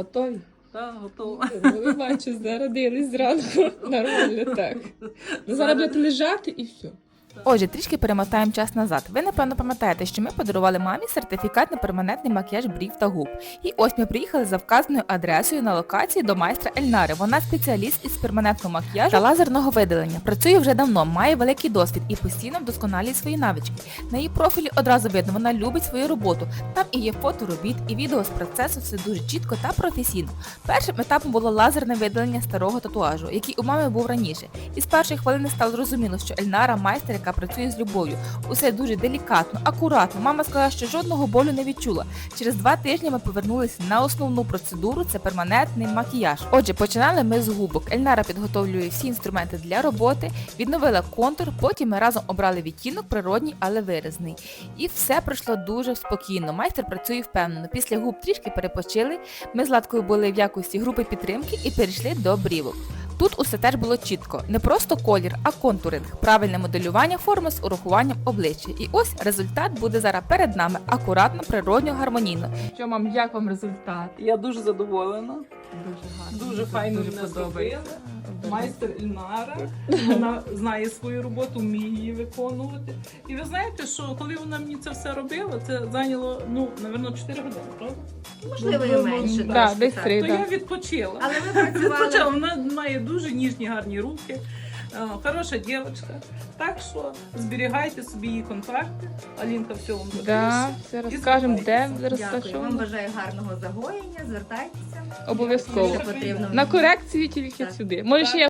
Готові? Так, готова. Ну, ви бачу, зародились зранку. Нормально так. Ну, зараз будете лежати і все. Отже, трішки перемотаємо час назад. Ви напевно пам'ятаєте, що ми подарували мамі сертифікат на перманентний макіяж брів та губ. І ось ми приїхали за вказаною адресою на локації до майстра Ельнари. Вона спеціаліст із перманентного макіяжу та лазерного видалення. Працює вже давно, має великий досвід і постійно вдосконалює свої навички. На її профілі одразу видно, вона любить свою роботу. Там і є фото робіт, і відео з процесу, все дуже чітко та професійно. Першим етапом було лазерне видалення старого татуажу, який у мами був раніше. І з першої хвилини стало зрозуміло, що Ельнара майстер, яка працює з любов'ю. Усе дуже делікатно, акуратно. Мама сказала, що жодного болю не відчула. Через два тижні ми повернулися на основну процедуру це перманентний макіяж. Отже, починали ми з губок. Ельнара підготовлює всі інструменти для роботи, відновила контур. Потім ми разом обрали відтінок природній, але виразний. І все пройшло дуже спокійно. Майстер працює впевнено. Після губ трішки перепочили. Ми з Ладкою були в якості групи підтримки і перейшли до брівок. Тут усе теж було чітко, не просто колір, а контуринг, правильне моделювання форми з урахуванням обличчя. І ось результат буде зараз перед нами акуратно, природньо, гармонійно. Що мам, як вам результат? Я дуже задоволена. Дуже гарно. Дуже файно Дуже подобається. Майстер Ільнара. Вона знає свою роботу, вміє її виконувати. І ви знаєте, що коли вона мені це все робила, це зайняло, ну, напевно, 4 години, правда? Можливо, і Ну, менше. да, трошки, десь так. три. То да. я відпочила. Але ви Відпочила. працювали. Вона має дуже ніжні, гарні руки. Е, Хороша дівчинка. Так що зберігайте собі її контакти. Алінка все вам Да, все розкажемо, де. Дякую. Вам розташовано. бажаю гарного загоєння. Звертайтеся. Обов'язково. Якщо потрібно. На корекцію тільки Так. сюди. Може, ще я